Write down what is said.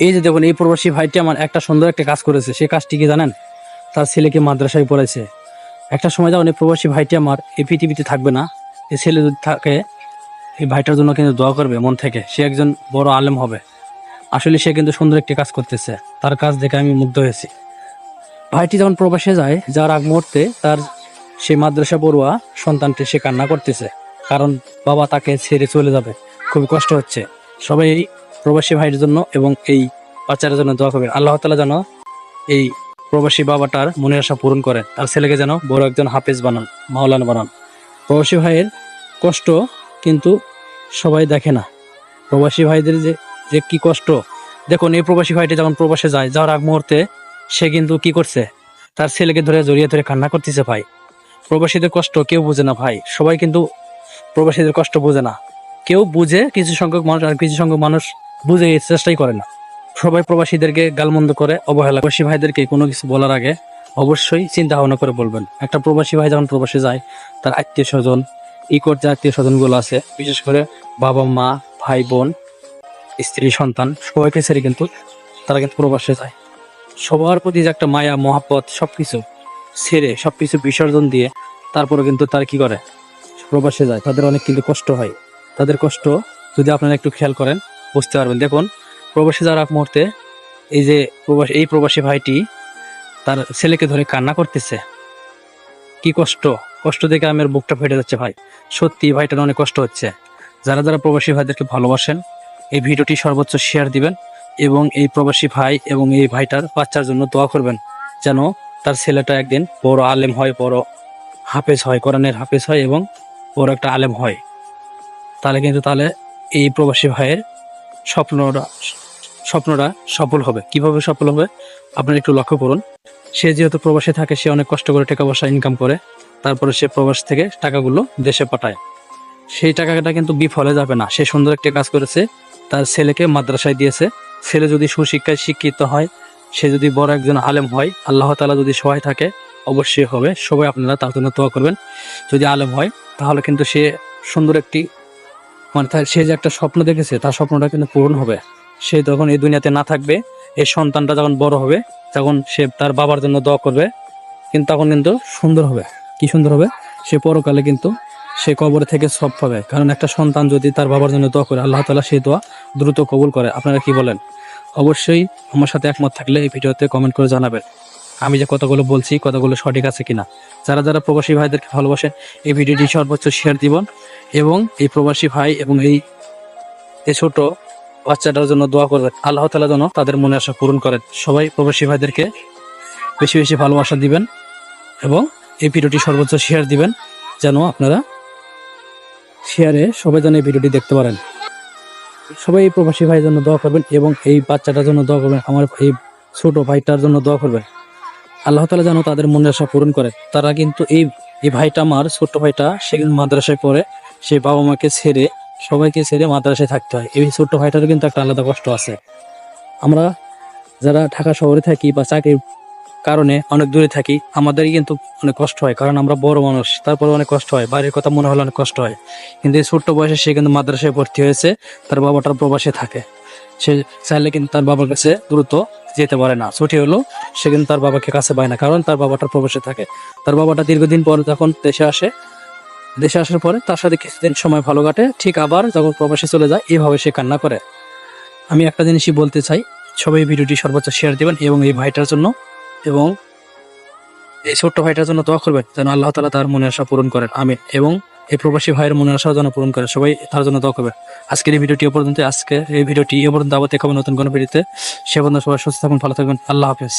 এই যে দেখুন, এই প্রবাসী ভাইটি আমার একটা সুন্দর একটা কাজ করেছে। সেই কাজটি কি জানেন? তার ছেলেকে মাদ্রাসায় পড়েছে একটা সময় যখন এই প্রবাসী ভাইটি আমার এই পৃথিবীতে থাকবে না। এই ছেলে যদি থাকে, এই ভাইটার জন্য কিন্তু দোয়া করবে মন থেকে। সে একজন বড় আলেম হবে। আসলে সে কিন্তু সুন্দর একটি কাজ করতেছে। তার কাজ দেখে আমি মুগ্ধ হয়েছি। ভাইটি যখন প্রবাসে যায় যার আগ মুহূর্তে তার সে মাদ্রাসা পড়ুয়া সন্তানটি সে কান্না করতেছে। কারণ বাবা তাকে ছেড়ে চলে যাবে। খুবই কষ্ট হচ্ছে। সবাই প্রবাসী ভাইয়ের জন্য এবং এই বাচ্চার জন্য দোয়া করবেন। আল্লাহ তালা যেন এই প্রবাসী বাবাটার মনের আশা পূরণ করেন, তার ছেলেকে যেন বড় একজন হাফেজ বানান, মাওলানা বানান। প্রবাসী ভাইয়ের কষ্ট কিন্তু সবাই দেখে না। প্রবাসী ভাইদের যে যে কি কষ্ট। দেখুন, এই প্রবাসী ভাইটি যখন প্রবাসে যায়, যাওয়ার আগ মুহূর্তে সে কিন্তু কি করছে? তার ছেলেকে ধরে জড়িয়ে ধরে কান্না করতেছে ভাই। প্রবাসীদের কষ্ট কেউ বুঝে না ভাই। সবাই কিন্তু প্রবাসীদের কষ্ট বোঝে না। কেউ বুঝে কিছু সংখ্যক মানুষ আর কিছু সংখ্যক মানুষ বুঝে চেষ্টাই করে না। সবাই প্রবাসীদেরকে গালমন্দ করে, অবহেলা প্রবাসী ভাইদেরকে কোনো কিছু বলার আগে অবশ্যই চিন্তা ভাবনা করে বলবেন। একটা প্রবাসী ভাই যখন প্রবাসে যায়, তার আত্মীয় স্বজন ইকট যে আত্মীয় স্বজনগুলো আছে, বিশেষ করে বাবা, মা, ভাই, বোন, স্ত্রী, সন্তান, সবাইকে ছেড়ে কিন্তু তারা কিন্তু প্রবাসে যায়। সবার প্রতি যে একটা মায়া, মহাব্বত সবকিছু ছেড়ে সব কিছু বিসর্জন দিয়ে তারপরে কিন্তু তারা কি করে? প্রবাসে যায়। তাদের অনেক কিন্তু কষ্ট হয়। তাদের কষ্ট যদি আপনারা একটু খেয়াল করেন বুঝতে পারবেন। দেখুন, প্রবাসী আগ মুহূর্তে এই যে প্রবাসী এই প্রবাসী ভাইটি, তার ছেলেকে ধরে কান্না করতেছে। কি কষ্ট কষ্ট দেখে আমার বুকটা ফেটে যাচ্ছে ভাই। সত্যি ভাইটার অনেক কষ্ট হচ্ছে। যারা যারা প্রবাসী ভাইদেরকে ভালোবাসেন, এই ভিডিওটি সর্বোচ্চ শেয়ার দিবেন এবং এই প্রবাসী ভাই এবং এই ভাইটার বাচ্চার জন্য দোয়া করবেন যেন তার ছেলেটা একদিন বড় আলেম হয়, বড় হাফেজ হয়, কোরআনের হাফেজ হয় এবং বড় একটা আলেম হয়। তাহলে কিন্তু তাহলে এই প্রবাসী ভাইয়ের স্বপ্নটা স্বপ্নটা সফল হবে। কীভাবে সফল হবে? আপনারা একটু লক্ষ্য করুন। সে যেহেতু প্রবাসে থাকে, সে অনেক কষ্ট করে টাকা পয়সা ইনকাম করে। তারপরে সে প্রবাস থেকে টাকাগুলো দেশে পাঠায়। সেই টাকাটা কিন্তু বিফলে যাবে না। সে সুন্দর একটা কাজ করেছে। তার ছেলেকে মাদ্রাসায় দিয়েছে। ছেলে যদি সুশিক্ষায় শিক্ষিত হয়, সে যদি বড় একজন আলেম হয়, আল্লাহ তালা যদি সহায় থাকে, অবশ্যই হবে। সবাই আপনারা তার জন্য তোয়া করবেন। যদি আলেম হয়, তাহলে কিন্তু সে সুন্দর একটি মানে তার- সে যে একটা স্বপ্ন দেখেছে, তার স্বপ্নটা কিন্তু পূরণ হবে। সে তখন এই দুনিয়াতে না থাকবে, এই সন্তানটা যখন বড় হবে, তখন সে তার বাবার জন্য দোয়া করবে। কিন্তু তখন কিন্তু সুন্দর হবে। কি সুন্দর হবে? সে পরকালে কিন্তু সে কবর থেকে সব পাবে। কারণ একটা সন্তান যদি তার বাবার জন্য দোয়া করে, আল্লাহ তালা সেই দোয়া দ্রুত কবুল করে। আপনারা কি বলেন? অবশ্যই আমার সাথে একমত থাকলে এই ভিডিওতে কমেন্ট করে জানাবেন। আমি যে কথাগুলো বলছি কথাগুলো সঠিক আছে কিনা। যারা যারা প্রবাসী ভাইদেরকে ভালোবাসেন, এই ভিডিওটি সর্বোচ্চ শেয়ার দিবেন এবং এই প্রবাসী ভাই এবং এই ছোট বাচ্চাটার জন্য দোয়া করবেন। আল্লাহ তালা যেন তাদের মনে আশা পূরণ করেন। সবাই প্রবাসী ভাইদেরকে বেশি বেশি ভালোবাসা দিবেন এবং এই ভিডিওটি সর্বোচ্চ শেয়ার দিবেন, যেন আপনারা শেয়ারে সবাই যেন এই ভিডিওটি দেখতে পারেন। সবাই এই প্রবাসী ভাইয়ের জন্য দোয়া করবেন এবং এই বাচ্চাটার জন্য দোয়া করবেন, আমার এই ছোট ভাইটার জন্য দোয়া করবেন। আল্লাহ তালা যেন তাদের মনের আশা পূরণ করে। তারা কিন্তু এই এই ভাইটা আমার ছোট্ট ভাইটা সে কিন্তু মাদ্রাসায় পড়ে, সে বাবা মাকে ছেড়ে, সবাইকে ছেড়ে মাদ্রাসায় থাকতে হয়। এই ছোট্ট ভাইটারও কিন্তু একটা আলাদা কষ্ট আছে। আমরা যারা ঢাকা শহরে থাকি বা চাকরির কারণে অনেক দূরে থাকি, আমাদেরই কিন্তু অনেক কষ্ট হয়, কারণ আমরা বড় মানুষ তারপরে অনেক কষ্ট হয় বাড়ির কথা মনে হলে অনেক কষ্ট হয়। কিন্তু এই ছোট্ট বয়সে সে কিন্তু মাদ্রাসায় ভর্তি হয়েছে, তার বাবাটার প্রবাসে থাকে। সে চাইলে কিন্তু তার বাবার কাছে দ্রুত যেতে পারে না। ছুটি হলো, সে কিন্তু তার বাবাকে কাছে পায় না, কারণ তার বাবাটার প্রবেশে থাকে। তার বাবাটা দীর্ঘদিন পর যখন দেশে আসে, দেশে আসার পরে তার সাথে কিছুদিন সময় ভালো কাটে, ঠিক আবার যখন প্রবাসে চলে যায়, এভাবে সে কান্না করে। আমি একটা জিনিসই বলতে চাই, সবাই ভিডিওটি সর্বোচ্চ শেয়ার দিবেন এবং এই ভাইটার জন্য, এবং এই ছোট্ট ভাইটার জন্য দোয়া করবেন, যেন আল্লাহ তালা তার মনে আশা পূরণ করেন, আমিন। এবং এই প্রবাসী ভাইয়ের মনের আশা যেন পূরণ করে। সবাই তার জন্য দোয়া করবে। আজকের এই ভিডিওটি পর্যন্ত আজকে এই ভিডিওটি এ পর্যন্ত আবার দেখাবো নতুন কোনো ভিডিওতে। সে পর্যন্ত সবাই সুস্থ থাকুন, ভালো থাকবেন। আল্লাহ হাফেজ।